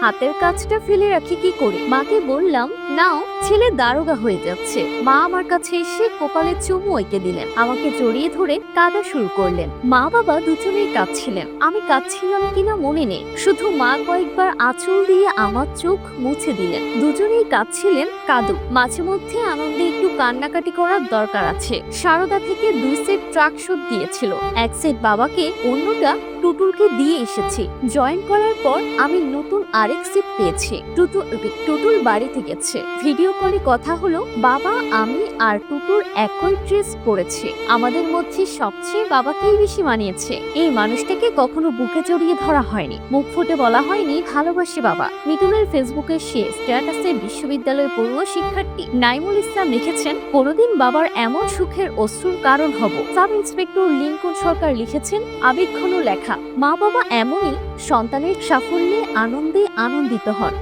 হাতের কাজটা ফেলে রাখি কি করে? মাকে বললাম, নাও, ছেলে দারোগা হয়ে যাচ্ছে। মা আমার কাছে এসে কপালে চুমু এঁকে দিলেন। আমাকে জড়িয়ে ধরে কাঁদা শুরু করলেন। মা বাবা দুজনেই কাঁদছিলেন। আমি কাঁদছিলাম কিনা মনে নেই। শুধু মা কয়েকবার আঁচল দিয়ে আমার চোখ মুছে দিলেন। দুজনেই কাঁদছিলেন কাদু মাঝে মধ্যে আনন্দে একটু কান্নাকাটি করার দরকার আছে। সারদা থেকে দুই সেট ট্রাক শুট দিয়েছিল। এক সেট বাবাকে, অন্যটা টুটুলকে দিয়ে এসেছি। জয়েন করার পর আমি নতুন আরেক সেট পেয়েছি। টুটুল টুটুল বাড়িতে গেছে। ভিডিও কলে কথা হলো, বাবা, আমি আর টুটুল একই ড্রেস পরেছি। আমাদের মধ্যে সবচেয়ে বাবাকেই বেশি মানিয়েছে। এই মানুষটাকে কখনো বুকে জড়িয়ে ধরা হয়নি। মুখ ফুটে বলা হয়নি, ভালোবাসি বাবা। মিটুলের ফেসবুকে সে স্ট্যাটাসে বিশ্ববিদ্যালয়ের পড়ুয়া শিক্ষার্থী নাইমুল ইসলাম লিখেছেন, কোনোদিন বাবার এমন সুখের অশ্রুর কারণ হব। সাব ইন্সপেক্টর লিঙ্কন সরকার লিখেছেন আবেগঘন লেখা। মা বাবা এমনই সন্তানের সাফল্যে আনন্দে আনন্দিত হন।